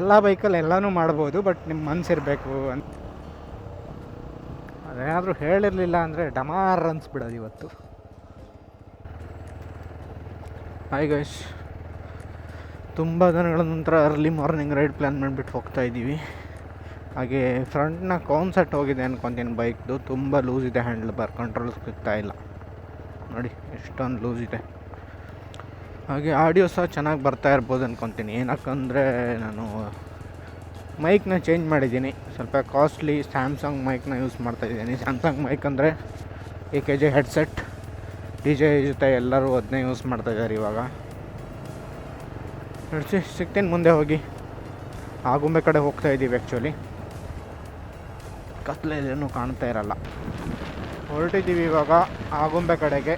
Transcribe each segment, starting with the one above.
ಎಲ್ಲ ಬೈಕಲ್ಲಿ ಎಲ್ಲನೂ ಮಾಡ್ಬೋದು ಬಟ್ ನಿಮ್ಮ ಮನಸ್ಸಿರಬೇಕು ಅಂತ. ಅದೇನಾದರೂ ಹೇಳಿರಲಿಲ್ಲ ಅಂದರೆ ಡಮಾರ್ ಅನ್ಸ್ಬಿಡೋದು ಇವತ್ತು. ಹಾಯ್ ಗೈಸ್ ತುಂಬ ದಿನಗಳ ನಂತರ ಅರ್ಲಿ ಮಾರ್ನಿಂಗ್ ರೈಡ್ ಪ್ಲ್ಯಾನ್ ಮಾಡಿಬಿಟ್ಟು ಹೋಗ್ತಾ ಇದ್ದೀವಿ. ಹಾಗೆ ಫ್ರಂಟ್ನ ಕಾನ್ಸೆಟ್ ಹೋಗಿದೆ ಅನ್ಕೊತೀನಿ ಬೈಕ್ದು ತುಂಬ ಲೂಸ್ ಇದೆ ಹ್ಯಾಂಡಲ್ ಬಾರ್ ಕಂಟ್ರೋಲ್ ಸಿಗ್ತಾ ಇಲ್ಲ. ನೋಡಿ, ಎಷ್ಟೊಂದು ಲೂಸ್ ಇದೆ. ಹಾಗೆ ಆಡಿಯೋ ಸಹ ಚೆನ್ನಾಗಿ ಬರ್ತಾ ಇರ್ಬೋದು ಅಂದ್ಕೊತೀನಿ ಏನಕ್ಕಂದರೆ ನಾನು ಮೈಕ್ನ ಚೇಂಜ್ ಮಾಡಿದ್ದೀನಿ. ಸ್ವಲ್ಪ ಕಾಸ್ಟ್ಲಿ ಸ್ಯಾಮ್ಸಂಗ್ ಮೈಕ್ನ ಯೂಸ್ ಮಾಡ್ತಾ ಇದ್ದೀನಿ. ಸ್ಯಾಮ್ಸಂಗ್ ಮೈಕ್ ಅಂದರೆ A K G headset D J ಜೊತೆ ಎಲ್ಲರೂ ಅದನ್ನೇ ಯೂಸ್ ಮಾಡ್ತಾ ಇದ್ದಾರೆ ಇವಾಗ. ನಡೆಸಿ, ಸಿಗ್ತೀನಿ ಮುಂದೆ ಹೋಗಿ. ಆಗುಂಬೆ ಕಡೆ ಹೋಗ್ತಾ ಇದ್ದೀವಿ ಆ್ಯಕ್ಚುಲಿ ಕತ್ಲೆ ಇದೇನು ಕಾಣ್ತಾ ಇರಲ್ಲ. ಹೊರಟಿದ್ದೀವಿ ಇವಾಗ ಆಗುಂಬೆ ಕಡೆಗೆ.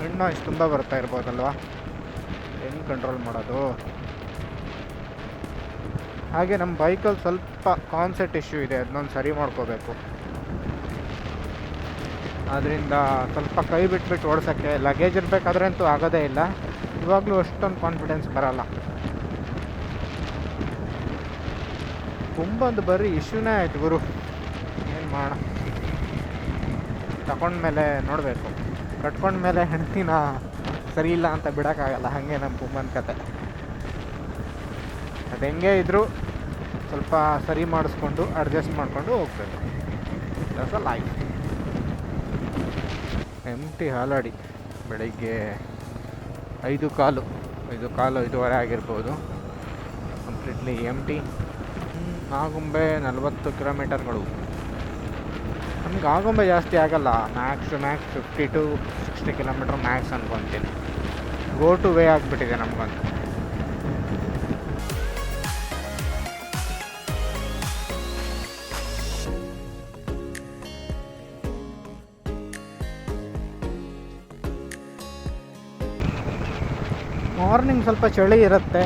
ಹೆಣ್ಣು ಇಷ್ಟು ತುಂಬ ಬರ್ತಾ ಇರ್ಬೋದಲ್ವಾ? ಹೆಂಗೆ ಕಂಟ್ರೋಲ್ ಮಾಡೋದು? ಹಾಗೆ ನಮ್ಮ ಬೈಕಲ್ಲಿ ಸ್ವಲ್ಪ ಕಾನ್ಸೆಪ್ಟ್ ಇಶ್ಯೂ ಇದೆ ಅದನ್ನೊಂದು ಸರಿ ಮಾಡ್ಕೋಬೇಕು. ಅದರಿಂದ ಸ್ವಲ್ಪ ಕೈ ಬಿಟ್ಬಿಟ್ಟು ಓಡಿಸೋಕ್ಕೆ ಲಗೇಜ್ ಇರಬೇಕಾದ್ರೆ ಅಂತೂ ಆಗೋದೇ ಇಲ್ಲ. ಇವಾಗಲೂ ಅಷ್ಟೊಂದು ಕಾನ್ಫಿಡೆನ್ಸ್ ಬರಲ್ಲ. ತುಂಬೊಂದು ಬರೀ ಇಶ್ಯೂನೇ ಆಯಿತು ಗುರು. ಏನು ಮಾಡೋಣ ತಗೊಂಡ್ಮೇಲೆ ನೋಡಬೇಕು. ಕಟ್ಕೊಂಡ್ಮೇಲೆ ಹೆಂಡ್ತಿನ ಸರಿ ಇಲ್ಲ ಅಂತ ಬಿಡೋಕ್ಕಾಗಲ್ಲ. ಹಾಗೆ ನಮ್ಮ ಪುಮ್ಮನ ಕತೆ. ಅದು ಹೆಂಗೆ ಇದ್ದರೂ ಸ್ವಲ್ಪ ಸರಿ ಮಾಡಿಸ್ಕೊಂಡು, ಅಡ್ಜಸ್ಟ್ ಮಾಡಿಕೊಂಡು ಹೋಗ್ಬೇಕು. ದಟ್ಸ್ ಅ ಲೈಫ್ ಎಂಟಿ ಹಾಲಾಡಿ. ಬೆಳಿಗ್ಗೆ ಐದು ಕಾಲು. ಐದು ಕಾಲು ಐದುವರೆ ಆಗಿರ್ಬೋದು. ಕಂಪ್ಲೀಟ್ಲಿ ಎಂ ಟಿ ಆಗುಂಬೆ ನಲವತ್ತು ಕಿಲೋಮೀಟರ್ಗಳು. ನಮ್ಗೆ ಆಗೊಂಬೆ ಜಾಸ್ತಿ ಆಗಲ್ಲ. Max max fifty to sixty kilometre max ಅನ್ಕೊತೀನಿ. ಗೋ ಟು ವೇ ಆಗಿಬಿಟ್ಟಿದೆ ನಮಗಂತೂ. ಮಾರ್ನಿಂಗ್ ಸ್ವಲ್ಪ ಚಳಿ ಇರುತ್ತೆ.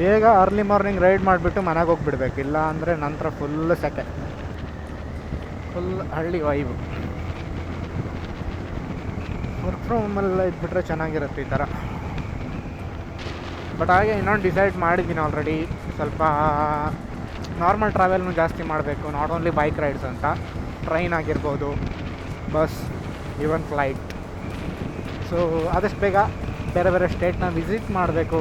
ಬೇಗ ಅರ್ಲಿ ಮಾರ್ನಿಂಗ್ ರೈಡ್ ಮಾಡಿಬಿಟ್ಟು ಮನೆಗೆ ಹೋಗ್ಬಿಡ್ಬೇಕು. ಇಲ್ಲ ಅಂದರೆ ನಂತರ ಫುಲ್ ಸೆಕೆ. ಫುಲ್ ಹಳ್ಳಿ ವೈಬ್ ವರ್ಕ್ ಫ್ರಮ್ ಹೋಮಲ್ಲ ಇದ್ಬಿಟ್ರೆ ಚೆನ್ನಾಗಿರುತ್ತೆ ಈ ಥರ. ಬಟ್ ಹಾಗೆ ಇನ್ನೊಂದು ಡಿಸೈಡ್ ಮಾಡಿದ್ದೀನಿ ಆಲ್ರೆಡಿ ಸ್ವಲ್ಪ ನಾರ್ಮಲ್ ಟ್ರಾವೆಲ್ನು ಜಾಸ್ತಿ ಮಾಡಬೇಕು ನಾಟ್ ಓನ್ಲಿ ಬೈಕ್ ರೈಡ್ಸ್ ಅಂತ. ಟ್ರೈನ್ ಆಗಿರ್ಬೋದು ಬಸ್ ಈವನ್ ಫ್ಲೈಟ್ ಸೊ ಆದಷ್ಟು ಬೇಗ ಬೇರೆ ಬೇರೆ ಸ್ಟೇಟ್ನ ವಿಸಿಟ್ ಮಾಡಬೇಕು.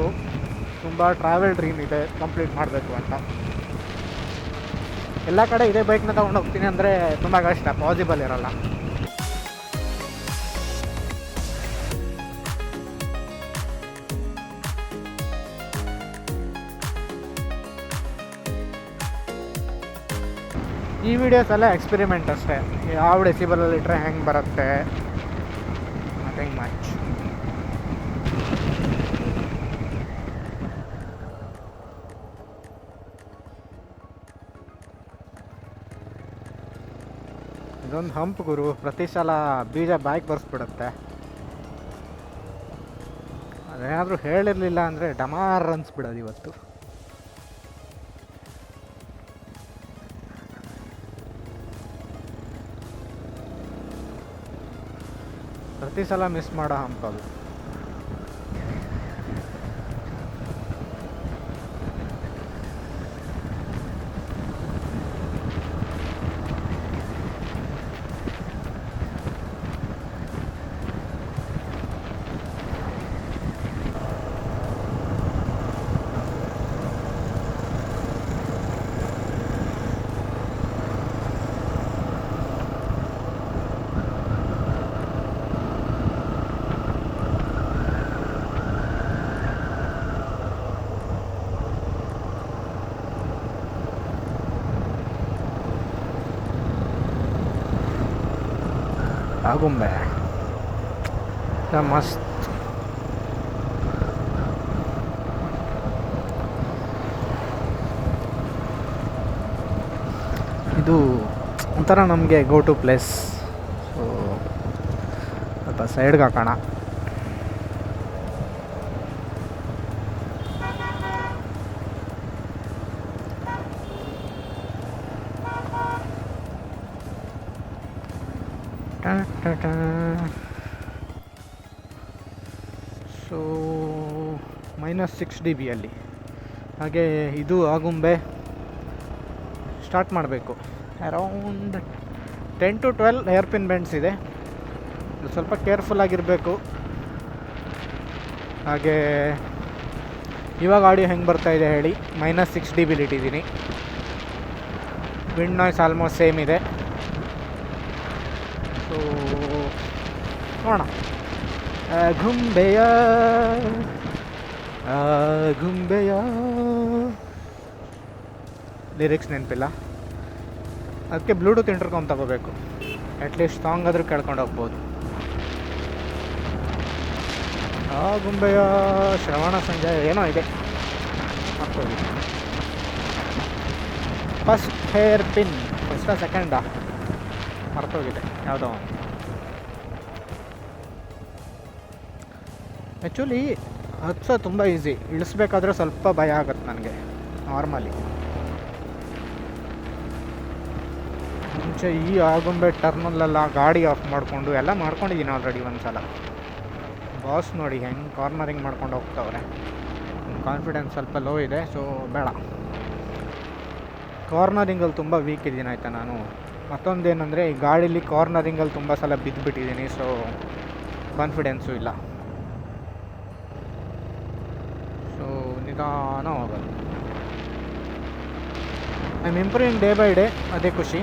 ತುಂಬ ಟ್ರಾವೆಲ್ ಡ್ರೀಮ್ ಇದೆ ಕಂಪ್ಲೀಟ್ ಮಾಡಬೇಕು ಅಂತ. ಎಲ್ಲ ಕಡೆ ಇದೇ ಬೈಕ್ನ ತೊಗೊಂಡು ಹೋಗ್ತೀನಿ ಅಂದರೆ ತುಂಬ ಕಷ್ಟ ಪಾಸಿಬಲ್ ಇರಲ್ಲ. ಈ ವಿಡಿಯೋಸ್ ಎಲ್ಲ ಎಕ್ಸ್ಪೆರಿಮೆಂಟ್ ಅಷ್ಟೇ. ಯಾವ ಡೆಸಿಬಲಲ್ಲಿ ಇಟ್ಟರೆ ಹೆಂಗೆ ಬರುತ್ತೆ? ನಥಿಂಗ್ ಮಚ್ ಇದೊಂದು ಹಂಪ್ ಗುರು. ಪ್ರತಿ ಸಲ ಬೀಜ ಬಾಯ್ಗೆ ಬರ್ಸ್ಬಿಡುತ್ತೆ. ಅದೇನಾದರೂ ಹೇಳಿರಲಿಲ್ಲ ಅಂದರೆ ಡಮಾರ್ ಅನ್ಸ್ಬಿಡೋದು ಇವತ್ತು. ಪ್ರತಿ ಸಲ ಮಿಸ್ ಮಾಡೋ ಹಂಪ್ ಅದು. ಆಗುಂಬೆ ಮಸ್ತ್ ಇದು ಒಂಥರ ನಮಗೆ ಗೋ ಟು ಪ್ಲೇಸ್ ಸೊ ಸ್ವಲ್ಪ ಸೈಡ್ಗೆ ಹಾಕೋಣ. ಸೊ ಮೈನಸ್ ಸಿಕ್ಸ್ ಡಿ ಬಿಯಲ್ಲಿ ಹಾಗೆ ಇದು ಆಗುಂಬೆ ಸ್ಟಾರ್ಟ್ ಮಾಡಬೇಕು. Around ten to twelve hairpin bends ಇದೆ ಸ್ವಲ್ಪ ಕೇರ್ಫುಲ್ ಆಗಿರಬೇಕು. ಹಾಗೆ ಇವಾಗ ಆಡಿಯೋ ಹೆಂಗೆ ಬರ್ತಾ ಇದೆ ಹೇಳಿ. ಮೈನಸ್ ಸಿಕ್ಸ್ ಡಿ ಬಿಲಿ ಇಟ್ಟಿದ್ದೀನಿ. ವಿಂಡ್ ನಾಯ್ಸ್ ಆಲ್ಮೋಸ್ಟ್ ಸೇಮ್ ಇದೆ. ಸೊ, ನೋಡೋಣ. ಗುಂಬೆಯ ಗುಂಬೆಯ. ಲಿರಿಕ್ಸ್ ನೆನಪಿಲ್ಲ. ಅದಕ್ಕೆ ಬ್ಲೂಟೂತ್ ಇಂಟರ್ಕಾಮ್ ತಗೋಬೇಕು. ಅಟ್ಲೀಸ್ಟ್ ಸಾಂಗ್ ಆದರೂ ಕೇಳ್ಕೊಂಡು ಹೋಗ್ಬೋದು. ಆ, ಗುಂಬೆಯ ಶ್ರವಣ ಸಂಜೆ ಏನೋ ಇದೆ. ಹಾಕ್ಬೋದು ಫಸ್ಟ್ ಹೇರ್ ಪಿನ್ ಫಸ್ಟ ಸೆಕೆಂಡಾ ಮರ್ತೋಗಿದೆ. ಯಾವುದೋ ಆ್ಯಕ್ಚುಲಿ ಹತ್ಸೋ ತುಂಬ ಈಸಿ ಇಳಿಸ್ಬೇಕಾದ್ರೆ ಸ್ವಲ್ಪ ಭಯ ಆಗುತ್ತೆ ನನಗೆ. ನಾರ್ಮಲಿ ಮುಂಚೆ ಈ ಆಗುಂಬೆ ಟರ್ನಲ್ಲೆಲ್ಲ ಗಾಡಿ ಆಫ್ ಮಾಡಿಕೊಂಡು ಎಲ್ಲ ಮಾಡ್ಕೊಂಡಿದ್ದೀನಿ ಆಲ್ರೆಡಿ ಒಂದು ಸಲ ಬಾಸ್ ನೋಡಿ ಹೆಂಗೆ ಕಾರ್ನರಿಂಗ್ ಮಾಡ್ಕೊಂಡು ಹೋಗ್ತಾವ್ರೆ. ಕಾನ್ಫಿಡೆನ್ಸ್ ಸ್ವಲ್ಪ ಲೋ ಇದೆ ಸೊ ಬೇಡ. ಕಾರ್ನರಿಂಗಲ್ಲಿ ತುಂಬ ವೀಕ್ ಇದ್ದೀನಿ ಆಯಿತಾ ನಾನು. ಮತ್ತೊಂದೇನೆಂದರೆ ಈ ಗಾಡೀಲಿ ಕಾರ್ನರಿಂಗಲ್ಲಿ ತುಂಬ ಸಲ ಬಿದ್ದುಬಿಟ್ಟಿದ್ದೀನಿ ಸೊ ಕಾನ್ಫಿಡೆನ್ಸು ಇಲ್ಲ. ಸೊ ನಿಧಾನ ಹೋಗೋದು I am improving day by day ಅದೇ ಖುಷಿ.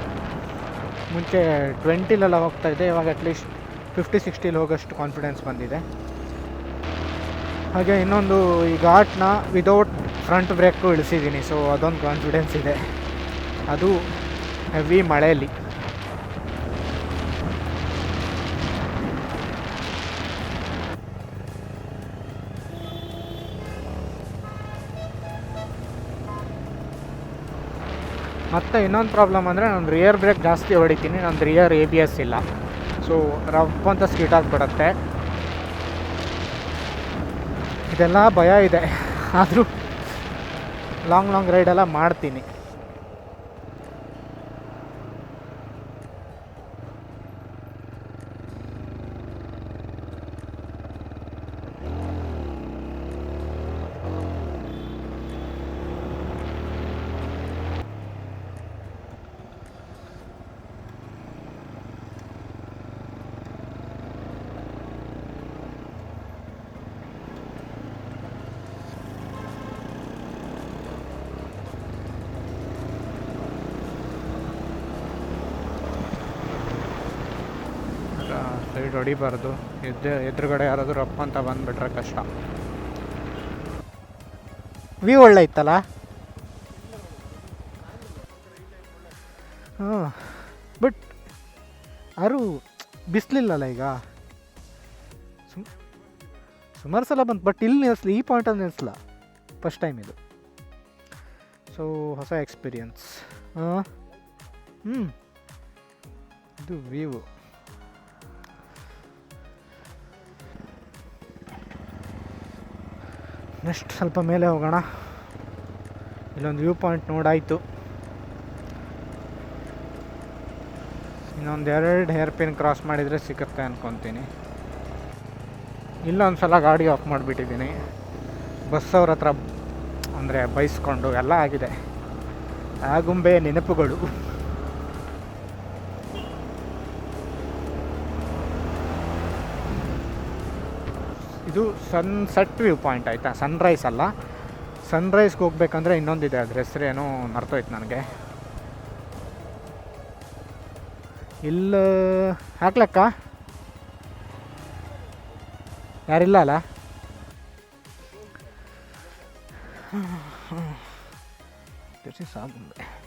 ಮುಂಚೆ ಟ್ವೆಂಟಿಲೆಲ್ಲ ಹೋಗ್ತಾ ಇದ್ದೆ, ಇವಾಗ ಅಟ್ಲೀಸ್ಟ್ ಫಿಫ್ಟಿ ಸಿಕ್ಸ್ಟಿಲಿ ಹೋಗೋಷ್ಟು ಕಾನ್ಫಿಡೆನ್ಸ್ ಬಂದಿದೆ. ಹಾಗೆ ಇನ್ನೊಂದು, ಈ ಘಾಟ್ನ ವಿದೌಟ್ ಫ್ರಂಟ್ ಬ್ರೇಕು ಇಳಿಸಿದ್ದೀನಿ ಸೊ ಅದೊಂದು ಕಾನ್ಫಿಡೆನ್ಸ್ ಇದೆ. ಅದು ಹೆವಿ ಮಳೆಯಲ್ಲಿ. ಮತ್ತು ಇನ್ನೊಂದು ಪ್ರಾಬ್ಲಮ್ ಅಂದರೆ ನಾನು ರಿಯರ್ ಬ್ರೇಕ್ ಜಾಸ್ತಿ ಹೊಡಿತೀನಿ, ನಂದು ರಿಯರ್ ಎ ಬಿ ಎಸ್ ಇಲ್ಲ. ಸೊ ರಫ್ ಅಂತ ಸ್ಕೀಟ್ ಆಗಿಬಿಡತ್ತೆ. ಇದೆಲ್ಲ ಭಯ ಇದೆ. ಆದರೂ ಲಾಂಗ್ ಲಾಂಗ್ ರೈಡೆಲ್ಲ ಮಾಡ್ತೀನಿ. ಸೈಡ್ ಹೊಡಿಬಾರ್ದು ಎದ್ದು, ಎದುರುಗಡೆ ಯಾರಾದರೂ ಅಪ್ಪ ಅಂತ ಬಂದುಬಿಟ್ರೆ ಕಷ್ಟ. ವ್ಯೂ ಒಳ್ಳೆ ಇತ್ತಲ್ಲ? ಹ್ಞೂ ಬಟ್ ಯಾರು ಬಿಸಿಲಿಲ್ಲಲ್ಲ ಈಗ? ಸುಮ್, ಸುಮಾರು ಸಲ ಬಂತು ಬಟ್ ಇಲ್ಲಿ ನಿಲ್ಲಿಸ್ಲಿ ಈ ಪಾಯಿಂಟಲ್ಲಿ ನಿಲ್ಲಿಸ್ಲ ಫಸ್ಟ್ ಟೈಮ್ ಇದು. ಸೊ ಹೊಸ ಎಕ್ಸ್ಪೀರಿಯನ್ಸ್ ಹ್ಞೂ ಇದು ವ್ಯೂ ನೆಕ್ಸ್ಟ್ ಸ್ವಲ್ಪ ಮೇಲೆ ಹೋಗೋಣ. ಇಲ್ಲೊಂದು ವ್ಯೂ ಪಾಯಿಂಟ್ ನೋಡಾಯಿತು. ಇನ್ನೊಂದು ಎರಡು ಹೇರ್ ಪಿನ್ ಕ್ರಾಸ್ ಮಾಡಿದರೆ ಸಿಗುತ್ತೆ ಅಂದ್ಕೊತೀನಿ ಇಲ್ಲೊಂದು ಸಲ ಗಾಡಿ ಆಫ್ ಮಾಡಿಬಿಟ್ಟಿದ್ದೀನಿ. ಬಸ್ ಅವ್ರ ಹತ್ರ, ಅಂದರೆ ಬೈಸ್ಕೊಂಡು ಎಲ್ಲ ಆಗಿದೆ. ಆಗುಂಬೆ ನೆನಪುಗಳು. ಇದು ಸನ್ಸೆಟ್ ವ್ಯೂ ಪಾಯಿಂಟ್ ಆಯಿತಾ? ಸನ್ರೈಸ್ ಅಲ್ಲ. ಸನ್ರೈಸ್ಗೆ ಹೋಗ್ಬೇಕಂದ್ರೆ ಇನ್ನೊಂದಿದೆ. ಅದ್ರ ಹೆಸ್ರೇನೋ ಮರ್ತೋಯ್ತು ನನಗೆ. ಇಲ್ಲ ಹಾಕ್ಲಕ್ಕ? ಯಾರಿಲ್ಲ ಅಲ್ಲ? ದಿಸ್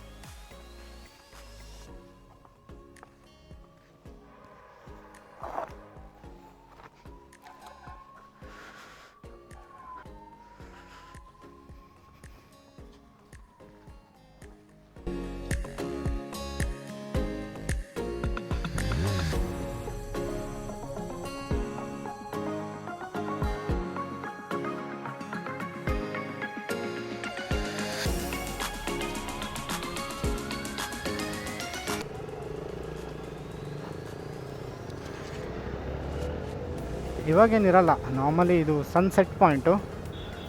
ಇವಾಗೇನಿರಲ್ಲ ನಾರ್ಮಲಿ ಇದು ಸನ್ಸೆಟ್ ಪಾಯಿಂಟು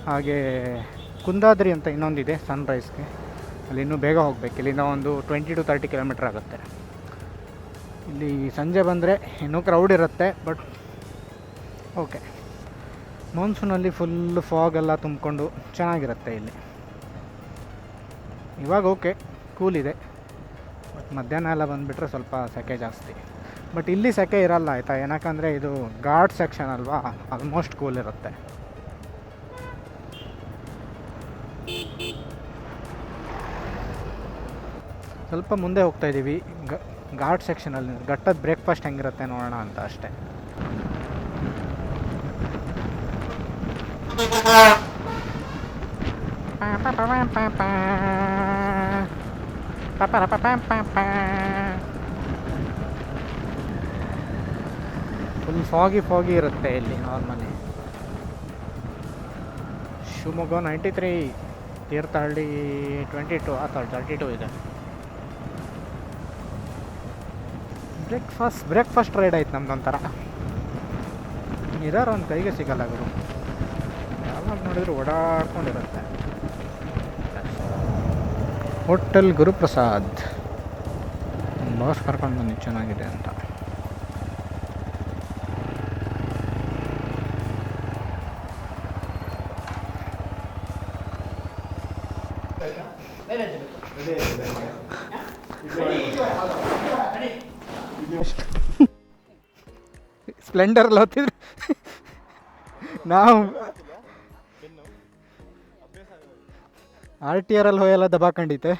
ಹಾಗೆ ಕುಂದಾದ್ರಿ ಅಂತ ಇನ್ನೊಂದಿದೆ ಸನ್ರೈಸ್ಗೆ ಅಲ್ಲಿ ಇನ್ನೂ ಬೇಗ ಹೋಗಬೇಕು. ಇಲ್ಲಿಂದ ಒಂದು ಟ್ವೆಂಟಿ ಟು ತರ್ಟಿ ಕಿಲೋಮೀಟ್ರ್ ಆಗುತ್ತೆ. ಇಲ್ಲಿ ಸಂಜೆ ಬಂದರೆ ಇನ್ನೂ ಕ್ರೌಡ್ ಇರುತ್ತೆ ಬಟ್ ಓಕೆ ಮಾನ್ಸೂನಲ್ಲಿ ಫುಲ್ ಫಾಗ್ ಎಲ್ಲ ತುಂಬಿಕೊಂಡು ಚೆನ್ನಾಗಿರುತ್ತೆ ಇಲ್ಲಿ. ಇವಾಗ ಓಕೆ ಕೂಲ್ ಇದೆ. ಬಟ್ ಮಧ್ಯಾಹ್ನ ಎಲ್ಲ ಬಂದುಬಿಟ್ರೆ ಸ್ವಲ್ಪ ಸೆಕೆ ಜಾಸ್ತಿ. ಬಟ್ ಇಲ್ಲಿ ಸೆಕೆ ಇರಲ್ಲ ಆಯಿತಾ? ಏನಕ್ಕಂದರೆ ಇದು ಘಾಟ್ ಸೆಕ್ಷನ್ ಅಲ್ವಾ? ಆಲ್ಮೋಸ್ಟ್ ಕೂಲ್ ಇರುತ್ತೆ. ಸ್ವಲ್ಪ ಮುಂದೆ ಹೋಗ್ತಾ ಇದ್ದೀವಿ ಘಾಟ್ ಸೆಕ್ಷನಲ್ಲಿ ಘಟ್ಟದ ಬ್ರೇಕ್ಫಾಸ್ಟ್ ಹೆಂಗಿರುತ್ತೆ ನೋಡೋಣ ಅಂತ ಅಷ್ಟೇ. ಫುಲ್ ಫಾಗಿ ಫಾಗಿ ಇರುತ್ತೆ ಇಲ್ಲಿ normally Shivamogga ninety three Thirthahalli twenty two ಅಥವಾ ತರ್ಟಿ ಟು ಇದೆ. ಬ್ರೇಕ್ಫಾಸ್ಟ್ ಬ್ರೇಕ್ಫಾಸ್ಟ್ ರೈಡ್ ಆಯ್ತು ನಮ್ದೊಂಥರ ಇದಾರ ಒಂದು ಕೈಗೆ ಸಿಗಲ್ಲ ಗುರು. ಯಾವಾಗ ನೋಡಿದ್ರು ಓಡಾಡ್ಕೊಂಡಿರುತ್ತೆ. ಹೋಟೆಲ್ ಗುರುಪ್ರಸಾದ್. ಬಾಸ್ ಕರ್ಕೊಂಡು ಬನ್ನಿ ಚೆನ್ನಾಗಿದೆ ಅಂತ. ಸ್ಪ್ಲೆಂಡರಲ್ಲಿ ಹೋಗ್ತಿದ್ರು ನಾವು ಆರ್ ಟಿ ಆರಲ್ಲಿ ಹೋಯೆಲ್ಲ ಸ್ಪ್ಲೆಂಡರ್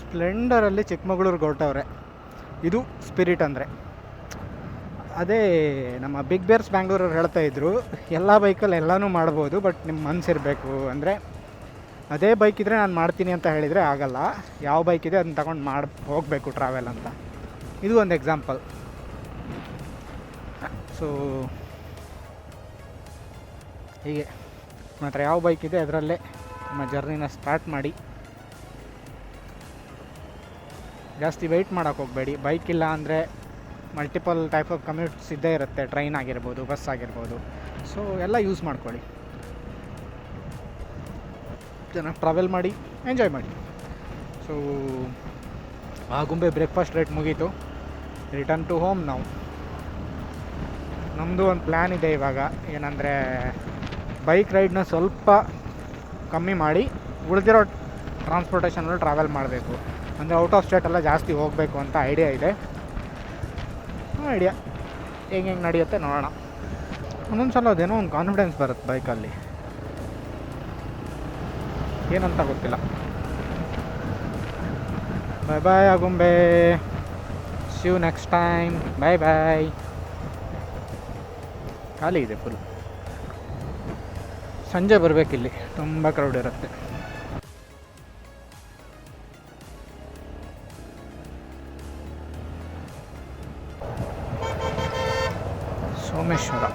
ಸ್ಪ್ಲೆಂಡರಲ್ಲಿ ಚಿಕ್ಕಮಗಳೂರು ಹೊರಟವ್ರೆ ಇದು ಸ್ಪಿರಿಟ್ ಅಂದರೆ. ಅದೇ ನಮ್ಮ ಬಿಗ್ ಬೇರ್ಸ್ ಬ್ಯಾಂಗ್ಳೂರವ್ರು ಹೇಳ್ತಾ ಇದ್ರು, ಎಲ್ಲ ಬೈಕಲ್ಲಿ ಎಲ್ಲನೂ ಮಾಡ್ಬೋದು ಬಟ್ ನಿಮ್ಮ ಮನಸ್ಸಿರಬೇಕು ಅಂದರೆ ಅದೇ ಬೈಕ್ ಇದ್ದರೆ ನಾನು ಮಾಡ್ತೀನಿ ಅಂತ ಹೇಳಿದರೆ ಆಗಲ್ಲ. ಯಾವ ಬೈಕ್ ಇದೆ ಅದನ್ನ ತಗೊಂಡು ಮಾಡಿ, ಹೋಗಬೇಕು ಟ್ರಾವೆಲ್ ಅಂತ. ಇದು ಒಂದು ಎಕ್ಸಾಂಪಲ್ ಸೊ ಹೀಗೆ. ಮಾತ್ರ ಯಾವ ಬೈಕ್ ಇದೆ ಅದರಲ್ಲೇ ನಮ್ಮ ಜರ್ನಿನ ಸ್ಟಾರ್ಟ್ ಮಾಡಿ. ಜಾಸ್ತಿ ವೆಯ್ಟ್ ಮಾಡೋಕ್ಕೆ ಹೋಗಬೇಡಿ. ಬೈಕ್ ಇಲ್ಲ ಅಂದರೆ ಮಲ್ಟಿಪಲ್ ಟೈಪ್ ಆಫ್ ಕಮ್ಯೂಟ್ಸ್ ಇದ್ದೇ ಇರುತ್ತೆ ಟ್ರೈನ್ ಆಗಿರ್ಬೋದು ಬಸ್ ಆಗಿರ್ಬೋದು. ಸೊ ಎಲ್ಲ ಯೂಸ್ ಮಾಡ್ಕೊಳ್ಳಿ. ಜನ ಟ್ರಾವೆಲ್ ಮಾಡಿ ಎಂಜಾಯ್ ಮಾಡಿ. ಸೊ ಆಗುಂಬೆ ಬ್ರೇಕ್ಫಾಸ್ಟ್ ರೇಟ್ ಮುಗೀತು. ರಿಟರ್ನ್ ಟು ಹೋಮ್ ನಾವು ನಮ್ಮದು ಒಂದು ಪ್ಲ್ಯಾನ್ ಇದೆ ಇವಾಗ. ಏನಂದರೆ ಬೈಕ್ ರೈಡ್ನ ಸ್ವಲ್ಪ ಕಮ್ಮಿ ಮಾಡಿ, ಉಳಿದಿರೋ ಟ್ರಾನ್ಸ್ಪೋರ್ಟೇಷನಲ್ಲಿ ಟ್ರಾವೆಲ್ ಮಾಡಬೇಕು. ಅಂದರೆ ಔಟ್ ಆಫ್ ಸ್ಟೇಟ್ ಎಲ್ಲ ಜಾಸ್ತಿ ಹೋಗಬೇಕು ಅಂತ ಐಡಿಯಾ ಇದೆ. ಐಡಿಯಾ ಹೆಂಗೆ ಹೆಂಗೆ ನಡೆಯುತ್ತೆ ನೋಡೋಣ. ಒಂದೊಂದು ಸಲ ಅದೇನೋ ಒಂದು ಕಾನ್ಫಿಡೆನ್ಸ್ ಬರುತ್ತೆ ಬೈಕಲ್ಲಿ ಏನಂತ ಗೊತ್ತಿಲ್ಲ. Bye bye Agumbe you next time bye bye ಖಾಲಿ ಇದೆ ಫುಲ್ ಸಂಜೆ ಬರಬೇಕಿಲ್ಲಿ. ತುಂಬ ಕ್ರೌಡ್ ಇರುತ್ತೆ. Omeshwara.